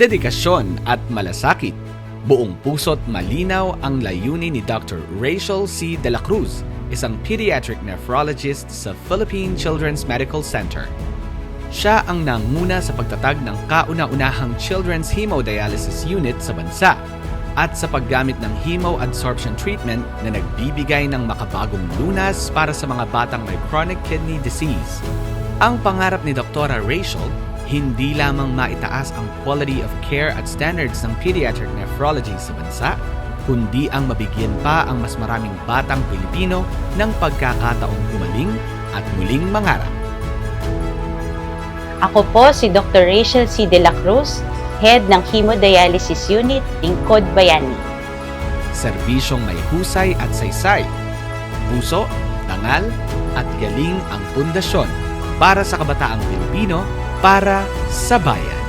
Dedikasyon at malasakit. Buong puso't malinaw ang layunin ni Dr. Rachel C. De La Cruz, isang pediatric nephrologist sa Philippine Children's Medical Center. Siya ang nanguna sa pagtatag ng kauna-unahang Children's Hemodialysis Unit sa bansa at sa paggamit ng hemoadsorption treatment na nagbibigay ng makabagong lunas para sa mga batang may chronic kidney disease. Ang pangarap ni Dr. Rachel, hindi lamang maitaas ang quality of care at standards ng pediatric nephrology sa bansa, kundi ang mabigyan pa ang mas maraming batang Pilipino ng pagkakataong gumaling at muling mangarap. Ako po si Dr. Rachel C. De La Cruz, Head ng Hemodialysis Unit, Lingkod, Bayani. Serbisyong may husay at saysay. Puso, tangal, at galing ang pundasyon para sa kabataang Pilipino para sa bayan.